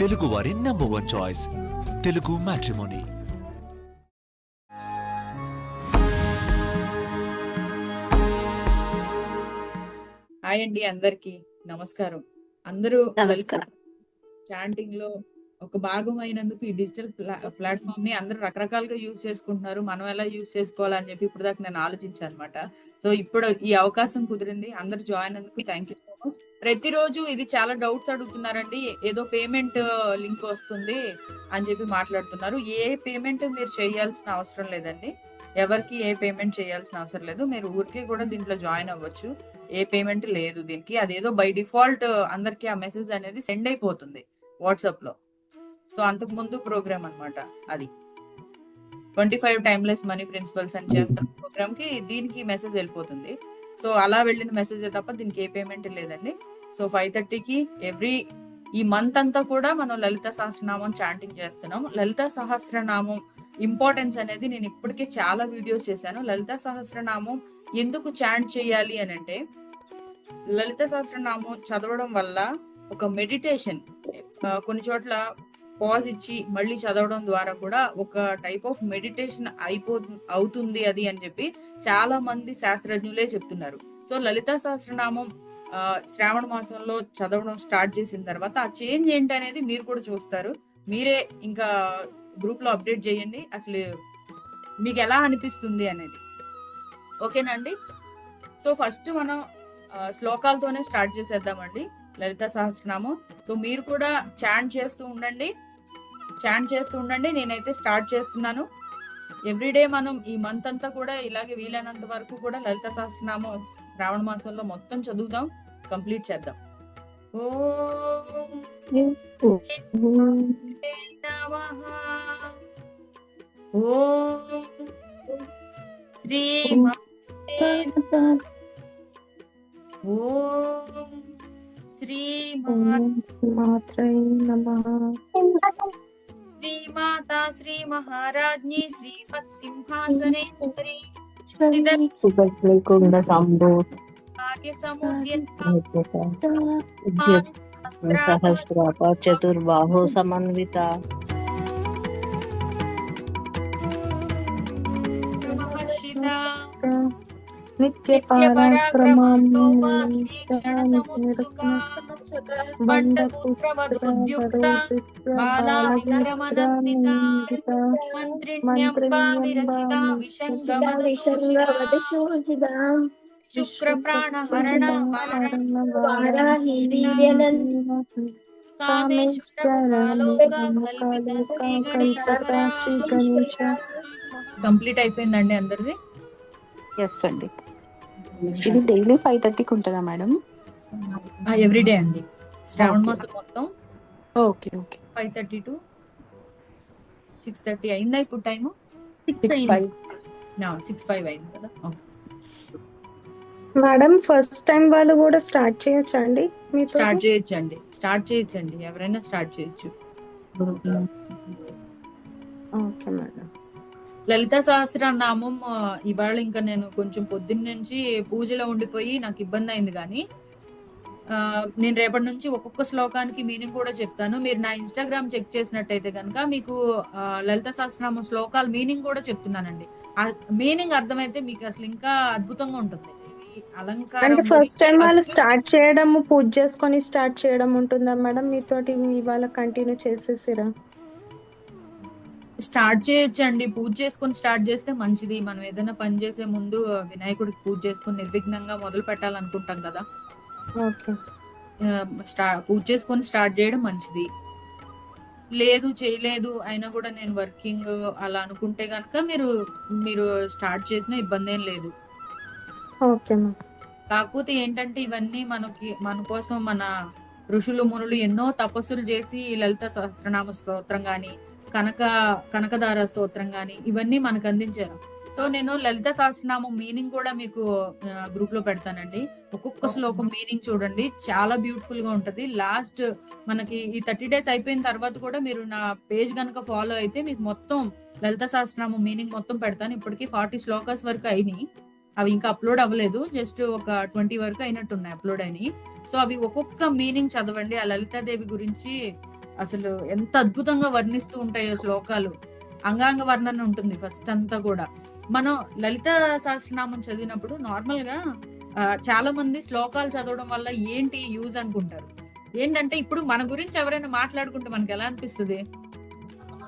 తెలుగువారి number one choice Telugu matrimony hi అండి అందరికి. నమస్కారం. అందరూ నమస్కారం. చాంటింగ్లో ఒక భాగం అయినందుకు ఈ డిజిటల్ ప్లాట్ఫామ్ని అందరూ రకరకాలుగా యూజ్ చేసుకుంటున్నారు. మనం ఎలా యూజ్ చేసుకోవాలని చెప్పి ఇప్పుడు దాకా నేను ఆలోచించాను అనమాట సో ఇప్పుడు ఈ అవకాశం కుదిరింది. అందరు జాయిన్ అందుకు థ్యాంక్ యూ సో మచ్ ప్రతిరోజు ఇది చాలా డౌట్స్ అడుగుతున్నారండి. ఏదో పేమెంట్ లింక్ uh, వస్తుంది అని చెప్పి మాట్లాడుతున్నారు. ఏ పేమెంట్ మీరు చేయాల్సిన అవసరం లేదండి. ఎవరికి ఏ పేమెంట్ చేయాల్సిన అవసరం లేదు. మీరు ఊరికే కూడా దీంట్లో జాయిన్ అవ్వచ్చు. ఏ పేమెంట్ లేదు దీనికి. అదేదో బై డిఫాల్ట్ అందరికి ఆ మెసేజ్ అనేది సెండ్ అయిపోతుంది వాట్సాప్లో సో అంతకు ముందు ప్రోగ్రామ్ అన్నమాట అది. Twenty five timeless money principles అని చేస్తున్న ప్రోగ్రామ్కి దీనికి మెసేజ్ వెళ్ళిపోతుంది. సో అలా వెళ్ళిన మెసేజ్ తప్ప దీనికి ఏ పేమెంట్ లేదండి. సో ఫైవ్ థర్టీకి ఎవ్రీ ఈ మంత్ అంతా కూడా మనం లలిత సహస్రనామం చాంటింగ్ చేస్తున్నాం. లలిత సహస్రనామం ఇంపార్టెన్స్ అనేది నేను ఇప్పటికే చాలా వీడియోస్ చేశాను. లలిత సహస్రనామం ఎందుకు చాంట్ చేయాలి అని అంటే లలిత సహస్రనామం చదవడం వల్ల ఒక మెడిటేషన్ కొన్ని చోట్ల పాజ్ ఇచ్చి మళ్ళీ చదవడం ద్వారా కూడా ఒక టైప్ ఆఫ్ మెడిటేషన్ అయిపో అవుతుంది అది అని చెప్పి చాలా మంది శాస్త్రజ్ఞులే చెప్తున్నారు. సో లలిత సహస్రనామం శ్రావణ మాసంలో చదవడం స్టార్ట్ చేసిన తర్వాత ఆ చేంజ్ ఏంటి అనేది మీరు కూడా చూస్తారు. మీరే ఇంకా గ్రూప్లో అప్డేట్ చేయండి. అసలు మీకు ఎలా అనిపిస్తుంది అనేది. ఓకేనా అండి? సో ఫస్ట్ మనం శ్లోకాలతోనే స్టార్ట్ చేసేద్దామండి లలిత సహస్రనామం. సో మీరు కూడా చాంట్ చేస్తూ ఉండండి. చాంట్ చేస్తూ ఉండండి నేనైతే స్టార్ట్ చేస్తున్నాను. ఎవ్రీడే మనం ఈ మంత్ అంతా కూడా ఇలాగే వీలైనంత వరకు కూడా లలిత సహస్రనామం రావణ మాసంలో మొత్తం చదువుదాం కంప్లీట్ చేద్దాం. ఓ ఓం శ్రీ ఓం శ్రీ మాత్రై నమః. శ్రీ మాతా శ్రీ మహారాజ్ఞి శ్రీమత్ సింహాసనేశ్వరి సుభద్రకుండ ప్రాణహరణ వారాహి కంప్లీట్ అయిపోయిందండి అందరిది ఎస్ అండి ఇది డైలీ ఫైవ్ థర్టీకి ఉంటుందా మేడం ఎవ్రీడే అండి. శ్రావణ. మాసం మొత్తం okay okay five thirty to six thirty అయిందా ఇప్పుడు time six five six five అయింది కదా. ఓకే మేడం ఫస్ట్ టైం వాళ్ళు కూడా స్టార్ట్ చేయొచ్చా అండి స్టార్ట్ చేయొచ్చండి. స్టార్ట్ చేయొచ్చండి. ఎవరైనా స్టార్ట్ చేయొచ్చు. ఓకే మేడం లలిత సహస్రనామం ఇవాళ ఇంకా నేను కొంచెం పొద్దున్న నుంచి పూజలో ఉండిపోయి నాకు ఇబ్బంది అయింది కానీ నేను రేపటి నుంచి ఒక్కొక్క శ్లోకానికి మీనింగ్ కూడా చెప్తాను. మీరు నా ఇన్స్టాగ్రామ్ చెక్ చేసినట్టయితే కనుక మీకు లలిత సహస్రనామం శ్లోకాల మీనింగ్ కూడా చెప్తున్నానండి. ఆ మీనింగ్ అర్థమైతే మీకు అసలు ఇంకా అద్భుతంగా ఉంటుంది. అలంకారం ఫస్ట్ టైం వాళ్ళు స్టార్ట్ చేయడం పూజ చేసుకొని స్టార్ట్ చేయడం ఉంటుందా మేడం? మీతోటి ఇవాళ కంటిన్యూ చేసేసిరా? స్టార్ట్ చేయొచ్చండి. పూజ చేసుకొని స్టార్ట్ చేస్తే మంచిది. మనం ఏదైనా పని చేసే ముందు వినాయకుడికి పూజ చేసుకొని నిర్విఘ్నంగా మొదలు పెట్టాలనుకుంటాం కదా. పూజ చేసుకొని స్టార్ట్ చేయడం మంచిది. లేదు చేయలేదు అయినా కూడా నేను వర్కింగ్ అలా అనుకుంటే కనుక మీరు మీరు స్టార్ట్ చేసిన ఇబ్బంది ఏం లేదు. కాకపోతే ఏంటంటే ఇవన్నీ మనకి మన కోసం మన ఋషులు మునులు ఎన్నో తపస్సులు చేసి లలిత సహస్రనామ స్తోత్రం గాని కనక కనకదార స్తోత్రం గాని ఇవన్నీ మనకు అందించారు. సో నేను లలిత సహస్రనామం మీనింగ్ కూడా మీకు గ్రూప్లో పెడతానండి. ఒక్కొక్క శ్లోకం మీనింగ్ చూడండి. చాలా బ్యూటిఫుల్గా ఉంటది. లాస్ట్ మనకి ఈ థర్టీ డేస్ అయిపోయిన తర్వాత కూడా మీరు నా పేజ్ గనక ఫాలో అయితే మీకు మొత్తం లలిత సహస్రనామం మీనింగ్ మొత్తం పెడతాను. ఇప్పటికి ఫార్టీ శ్లోకాస్ వరకు అయినాయి. అవి ఇంకా అప్లోడ్ అవ్వలేదు. జస్ట్ ఒక ట్వంటీ వరకు అయినట్టు ఉన్నాయి అప్లోడ్ అయినాయి. సో అవి ఒక్కొక్క మీనింగ్ చదవండి. ఆ లలితాదేవి గురించి అసలు ఎంత అద్భుతంగా వర్ణిస్తూ ఉంటాయో శ్లోకాలు. అంగాంగ వర్ణన ఉంటుంది ఫస్ట్ అంతా కూడా. మనం లలిత సహస్రనామం చదివినప్పుడు నార్మల్గా చాలా మంది శ్లోకాలు చదవడం వల్ల ఏంటి యూజ్ అనుకుంటారు. ఏంటంటే ఇప్పుడు మన గురించి ఎవరైనా మాట్లాడుకుంటే మనకి ఎలా అనిపిస్తుంది?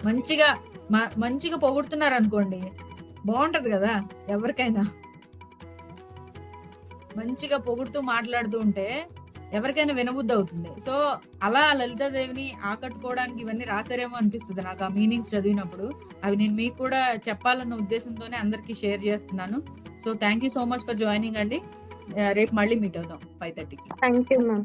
మంచిగా మ- మంచిగా పొగుడుతున్నారు అనుకోండి బాగుంటది కదా ఎవరికైనా. మంచిగా పొగుడుతూ మాట్లాడుతూ ఉంటే ఎవరికైనా వినబుద్ధి అవుతుంది. సో అలా లలితాదేవిని ఆకట్టుకోవడానికి ఇవన్నీ రాశారేమో అనిపిస్తుంది నాకు ఆ మీనింగ్స్ చదివినప్పుడు. అవి నేను మీకు కూడా చెప్పాలన్న ఉద్దేశంతోనే అందరికీ షేర్ చేస్తున్నాను. So thank you so much for joining అండి. రేపు మళ్ళీ మీట్ అవుదాం. ఫైవ్ థర్టీకి థ్యాంక్ యూ మ్యామ్